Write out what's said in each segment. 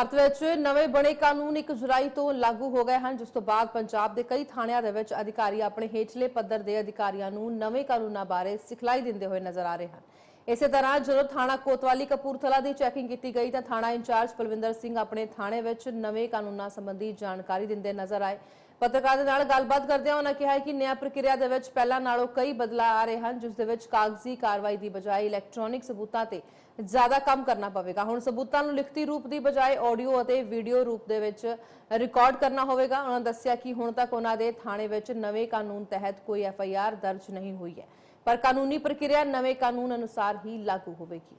ਭਾਰਤ ਵਿੱਚ ਨਵੇਂ ਬਣੇ ਕਾਨੂੰਨ 1 ਜੁਲਾਈ ਤੋਂ ਲਾਗੂ ਹੋ ਗਏ ਹਨ, ਜਿਸ ਤੋਂ ਬਾਅਦ ਪੰਜਾਬ ਦੇ ਕਈ ਥਾਣਿਆਂ ਦੇ ਵਿੱਚ ਅਧਿਕਾਰੀ ਆਪਣੇ ਹੇਠਲੇ ਪੱਧਰ ਦੇ ਅਧਿਕਾਰੀਆਂ ਨੂੰ ਨਵੇਂ ਕਾਨੂੰਨਾਂ ਬਾਰੇ ਸਿਖਲਾਈ ਦਿੰਦੇ ਹੋਏ ਨਜ਼ਰ ਆ ਰਹੇ ਹਨ। ਇਸੇ ਤਰ੍ਹਾਂ ਜਦੋਂ ਥਾਣਾ ਕੋਤਵਾਲੀ ਕਪੂਰਥਲਾ ਦੀ ਚੈਕਿੰਗ ਕੀਤੀ ਗਈ ਤਾਂ ਥਾਣਾ ਇੰਚਾਰਜ ਬਲਵਿੰਦਰ ਸਿੰਘ ਆਪਣੇ ਥਾਣੇ ਵਿੱਚ ਨਵੇਂ ਕਾਨੂੰਨਾਂ ਸੰਬੰਧੀ ਜਾਣਕਾਰੀ ਦਿੰਦੇ ਨਜ਼ਰ ਆਏ। ਪੱਤਰਕਾਰ ਦੇ ਨਾਲ ਗੱਲਬਾਤ ਕਰਦਿਆਂ ਉਹਨਾਂ ਕਿਹਾ ਕਿ ਨਿਆਂ ਪ੍ਰਕਿਰਿਆ ਦੇ ਵਿੱਚ ਪਹਿਲਾਂ ਨਾਲੋਂ ਕਈ ਬਦਲਾਅ ਆ ਰਹੇ ਹਨ, ਜਿਸ ਦੇ ਵਿੱਚ ਕਾਗਜ਼ੀ ਕਾਰਵਾਈ ਦੀ ਬਜਾਏ ਇਲੈਕਟ੍ਰੋਨਿਕ ਸਬੂਤਾਂ ਤੇ ਜ਼ਿਆਦਾ ਕੰਮ ਕਰਨਾ ਪਵੇਗਾ। ਹੁਣ ਸਬੂਤਾਂ ਨੂੰ ਲਿਖਤੀ ਰੂਪ ਦੀ ਬਜਾਏ ਆਡੀਓ ਅਤੇ ਵੀਡੀਓ ਰੂਪ ਦੇ ਵਿੱਚ ਰਿਕਾਰਡ ਕਰਨਾ ਹੋਵੇਗਾ। ਉਹਨਾਂ ਦੱਸਿਆ ਕਿ ਹੁਣ ਤੱਕ ਉਹਨਾਂ ਦੇ ਥਾਣੇ ਵਿੱਚ ਨਵੇਂ ਕਾਨੂੰਨ ਤਹਿਤ ਕੋਈ ਐਫ ਆਈ ਆਰ ਦਰਜ ਨਹੀਂ ਹੋਈ ਹੈ। ਪਰ ਕਾਨੂੰਨੀ ਪ੍ਰਕਿਰਿਆ ਨਵੇਂ ਕਾਨੂੰਨ ਅਨੁਸਾਰ ਹੀ ਲਾਗੂ ਹੋਵੇਗੀ।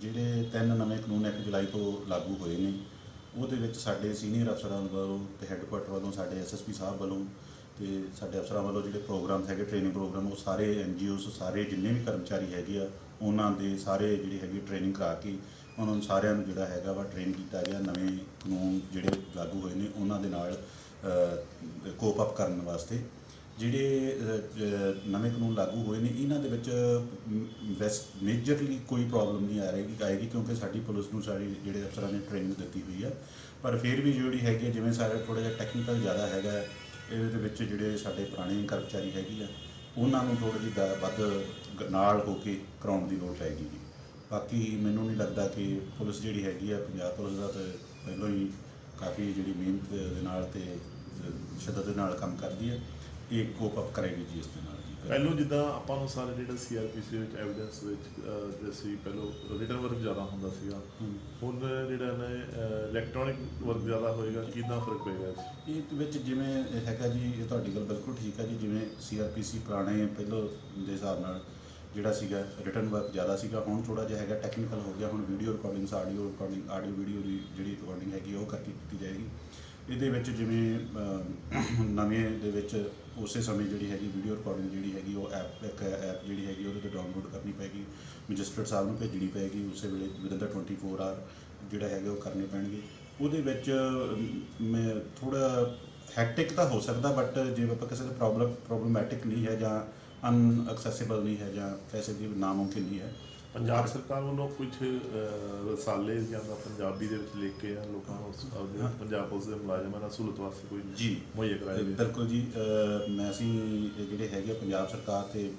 ਜਿਹੜੇ ਤਿੰਨ ਨਵੇਂ ਕਾਨੂੰਨ 1 ਜੁਲਾਈ ਤੋਂ ਲਾਗੂ ਹੋਏ ਨੇ, ਉਹਦੇ ਵਿੱਚ ਸਾਡੇ ਸੀਨੀਅਰ ਅਫਸਰਾਂ ਵੱਲੋਂ ਤੇ ਹੈੱਡਕੁਆਟਰ ਵੱਲੋਂ, ਸਾਡੇ ਐਸਐਸਪੀ ਸਾਹਿਬ ਵੱਲੋਂ ਤੇ ਸਾਡੇ ਅਫਸਰਾਂ ਵੱਲੋਂ ਜਿਹੜੇ ਪ੍ਰੋਗਰਾਮ ਹੈਗੇ, ਟ੍ਰੇਨਿੰਗ ਪ੍ਰੋਗਰਾਮ, ਉਹ ਸਾਰੇ ਐਨਜੀਓਸ ਸਾਰੇ ਜਿੰਨੇ ਵੀ ਕਰਮਚਾਰੀ ਹੈਗੇ ਆ, ਉਹਨਾਂ ਦੇ ਸਾਰੇ ਜਿਹੜੀ ਹੈਗੀ ਟ੍ਰੇਨਿੰਗ ਕਰਾ ਕੇ ਉਹਨਾਂ ਨੂੰ ਸਾਰਿਆਂ ਨੂੰ ਜਿਹੜਾ ਹੈਗਾ ਵਾ ਟ੍ਰੇਨ ਕੀਤਾ ਗਿਆ। ਨਵੇਂ ਕਾਨੂੰਨ ਜਿਹੜੇ ਲਾਗੂ ਹੋਏ ਨੇ, ਉਹਨਾਂ ਦੇ ਨਾਲ ਕੋਪ ਅਪ ਕਰਨ ਵਾਸਤੇ ਜਿਹੜੇ ਨਵੇਂ ਕਾਨੂੰਨ ਲਾਗੂ ਹੋਏ ਨੇ ਇਹਨਾਂ ਦੇ ਵਿੱਚ ਵੈਸ ਮੇਜਰਲੀ ਕੋਈ ਪ੍ਰੋਬਲਮ ਨਹੀਂ ਆ ਰਹੀ ਆਏਗੀ ਕਿਉਂਕਿ ਸਾਡੀ ਪੁਲਿਸ ਨੂੰ ਸਾਡੀ ਜਿਹੜੇ ਅਫਸਰਾਂ ਨੇ ਟ੍ਰੇਨਿੰਗ ਦਿੱਤੀ ਹੋਈ ਹੈ ਪਰ ਫਿਰ ਵੀ ਜਿਹੜੀ ਹੈਗੀ ਹੈ, ਜਿਵੇਂ ਸਾਰੇ ਥੋੜਾ ਜਿਹਾ ਟੈਕਨੀਕਲ ਜ਼ਿਆਦਾ ਹੈਗਾ ਇਹਦੇ ਵਿੱਚ ਜਿਹੜੇ ਸਾਡੇ ਪੁਰਾਣੇ ਕਰਮਚਾਰੀ ਹੈਗੇ ਆ ਉਹਨਾਂ ਨੂੰ ਥੋੜੀ ਜਿਹੀ ਦਾ- ਵੱਧ ਗ- ਨਾਲ ਹੋ ਕੇ ਕਰਾਉਣ ਦੀ ਲੋੜ ਹੈਗੀ ਜੀ। ਬਾਕੀ ਮੈਨੂੰ ਨਹੀਂ ਲੱਗਦਾ ਕਿ ਪੁਲਿਸ ਜਿਹੜੀ ਹੈਗੀ ਆ ਪੰਜਾਬ ਪੁਲਿਸ ਦਾ ਤਾਂ ਪਹਿਲਾਂ ਹੀ ਕਾਫੀ ਜਿਹੜੀ ਮਿਹਨਤ ਦੇ ਨਾਲ ਤੇ ਸ਼ਿੱਦਤ ਦੇ ਨਾਲ ਕੰਮ ਕਰਦੀ ਹੈ ਇਹ ਕੋਪ ਅਪ ਕਰੇਗੀ ਜੀ ਇਸ ਦੇ ਨਾਲ ਜੀ ਪਹਿਲੋਂ ਜਿੱਦਾਂ ਆਪਾਂ ਨੂੰ ਸਾਰੇ ਜਿਹੜਾ ਸੀਆਰਪੀਸੀ ਵਿੱਚ ਐਵੀਡੈਂਸ ਵਿੱਚ ਸੀ ਪਹਿਲੋਂ ਰਿਟਨ ਵਰਕ ਜ਼ਿਆਦਾ ਹੁੰਦਾ ਸੀਗਾ। ਹੁਣ ਜਿਹੜਾ ਨੇ ਇਲੈਕਟ੍ਰੋਨਿਕ ਵਰਕ ਜ਼ਿਆਦਾ ਹੋਏਗਾ ਕਿੰਨਾ ਫ਼ਰਕ ਪਏਗਾ? ਇਹ ਵਿੱਚ ਜਿਵੇਂ ਹੈਗਾ ਜੀ ਇਹ ਤੁਹਾਡੀ ਗੱਲ ਬਿਲਕੁਲ ਠੀਕ ਹੈ ਜੀ ਜਿਵੇਂ ਸੀਆਰਪੀਸੀ ਪੁਰਾਣੇ ਪਹਿਲੋਂ ਦੇ ਹਿਸਾਬ ਨਾਲ ਜਿਹੜਾ ਸੀਗਾ ਰਿਟਰਨ ਵਰਕ ਜ਼ਿਆਦਾ ਸੀਗਾ, ਹੁਣ ਥੋੜਾ ਜਿਹਾ ਹੈਗਾ ਟੈਕਨੀਕਲ ਹੋ ਗਿਆ, ਹੁਣ video recordings audio recording audio video ਦੀ ਜਿਹੜੀ ਰਿਕਾਰਡਿੰਗ ਹੈਗੀ, ਉਹ ਕਰਕੇ ਕੀਤੀ ਜਾਏਗੀ। ਇਹਦੇ ਵਿੱਚ ਜਿਵੇਂ ਨਵੇਂ ਦੇ ਵਿੱਚ ਉਸੇ ਸਮੇਂ ਜਿਹੜੀ ਹੈਗੀ ਵੀਡੀਓ ਰਿਕਾਰਡਿੰਗ ਜਿਹੜੀ ਹੈਗੀ, ਉਹ ਐਪ ਇੱਕ ਐਪ ਜਿਹੜੀ ਹੈਗੀ, ਉਹਦੇ ਤੇ ਡਾਊਨਲੋਡ ਕਰਨੀ ਪੈਗੀ ਮੈਜਿਸਟਰੇਟ ਸਾਹਿਬ ਨੂੰ ਭੇਜਣੀ ਪੈਗੀ ਉਸੇ ਵੇਲੇ ਵਿਦਨ ਦਾ 24 ਆਰ ਜਿਹੜਾ ਹੈਗਾ, ਉਹ ਕਰਨੇ ਪੈਣਗੇ। ਉਹਦੇ ਵਿੱਚ ਮੈਂ ਥੋੜਾ ਹੈਕਟਿਕ ਤਾਂ ਹੋ ਸਕਦਾ ਬਟ ਜੇ ਆਪਾਂ ਕਿਸੇ ਦਾ ਪ੍ਰੋਬਲਮ ਪ੍ਰੋਬਲਮੈਟਿਕ ਨਹੀਂ ਹੈ ਜਾਂ ਅਨਐਕਸੈਸਿਬਲ ਨਹੀਂ ਹੈ ਜਾਂ ਪੈਸੇ ਦੀ ਨਾਮੁਮਕਿਨ ਨਹੀਂ ਹੈ। ਪੰਜਾਬ ਸਰਕਾਰ ਵੱਲੋਂ ਕੁਝ ਰਸਾਲੇ ਜਾਂ ਤਾਂ ਪੰਜਾਬੀ ਦੇ ਵਿੱਚ ਲਿਖ ਕੇ ਆ ਲੋਕਾਂ ਨੂੰ ਉਸ- ਆਪਦੇ। ਪੰਜਾਬ ਪੁਲਿਸ ਦੇ ਮੁਲਾਜ਼ਮਾਂ ਨਾਲ ਸਹੂਲਤ ਵਾਸਤੇ ਕੋਈ ਜੀ। ਮੁਹੱਈਆ ਕਰਾਇਆ ਜਾਵੇ ਬਿਲਕੁਲ ਜੀ ਮੈਂ ਅਸੀਂ ਇਹ ਜਿਹੜੇ ਹੈਗੇ ਆ ਪੰਜਾਬ ਸਰਕਾਰ ਤੇ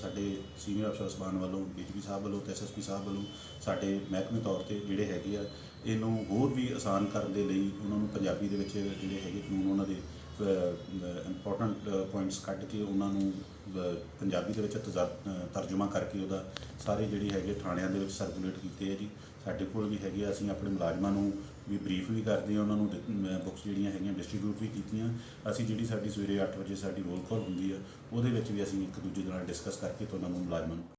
ਸਾਡੇ ਸੀਨੀਅਰ ਅਫਸਰ ਸਬਾਨ ਵੱਲੋਂ ਡੀਜੀਪੀ ਸਾਹਿਬ ਵੱਲੋਂ ਤੇ ਐਸਐਸਪੀ ਸਾਹਿਬ ਵੱਲੋਂ ਸਾਡੇ ਮਹਿਕਮੇ ਤੌਰ ਤੇ ਜਿਹੜੇ ਹੈਗੇ ਆ ਇਹਨੂੰ ਹੋਰ ਵੀ ਆਸਾਨ ਕਰਨ ਦੇ ਲਈ ਉਹਨਾਂ ਨੂੰ ਪੰਜਾਬੀ ਦੇ ਵਿੱਚ ਜਿਹੜੇ ਹੈਗੇ ਕਾਨੂੰਨ ਉਹਨਾਂ ਦੇ ਇੰਪੋਰਟੈਂਟ ਪੁਆਇੰਟਸ ਕੱਢ ਕੇ ਉਹਨਾਂ ਨੂੰ ਪੰਜਾਬੀ ਦੇ ਵਿੱਚ ਤਜਾ- ਅਹ, ਤਰਜਮਾ ਕਰਕੇ ਉਹਦਾ ਸਾਰੇ ਜਿਹੜੇ ਹੈਗੇ ਥਾਣਿਆਂ ਦੇ ਵਿੱਚ ਸਰਕੂਲੇਟ ਕੀਤੇ ਆ ਜੀ। ਸਾਡੇ ਕੋਲ ਵੀ ਹੈਗੇ ਆ ਅਸੀਂ ਆਪਣੇ ਮੁਲਾਜ਼ਮਾਂ ਨੂੰ ਵੀ ਬਰੀਫ ਵੀ ਕਰਦੇ ਆ ਉਹਨਾਂ ਨੂੰ ਬੁੱਕਸ ਜਿਹੜੀਆਂ ਹੈਗੀਆਂ ਡਿਸਟ੍ਰੀਬਿਊਟ ਵੀ ਕੀਤੀਆਂ। ਅਸੀਂ ਜਿਹੜੀ ਸਾਡੀ ਸਵੇਰੇ 8 ਵਜੇ ਸਾਡੀ ਰੋਲ ਕਾਲ ਹੁੰਦੀ ਆ ਉਹਦੇ ਵਿੱਚ ਵੀ ਅਸੀਂ ਇੱਕ ਦੂਜੇ ਦੇ ਨਾਲ ਡਿਸਕਸ ਕਰਕੇ ਤੁਹਾਨੂੰ ਮੁਲਾਜ਼ਮਾਂ ਨੂੰ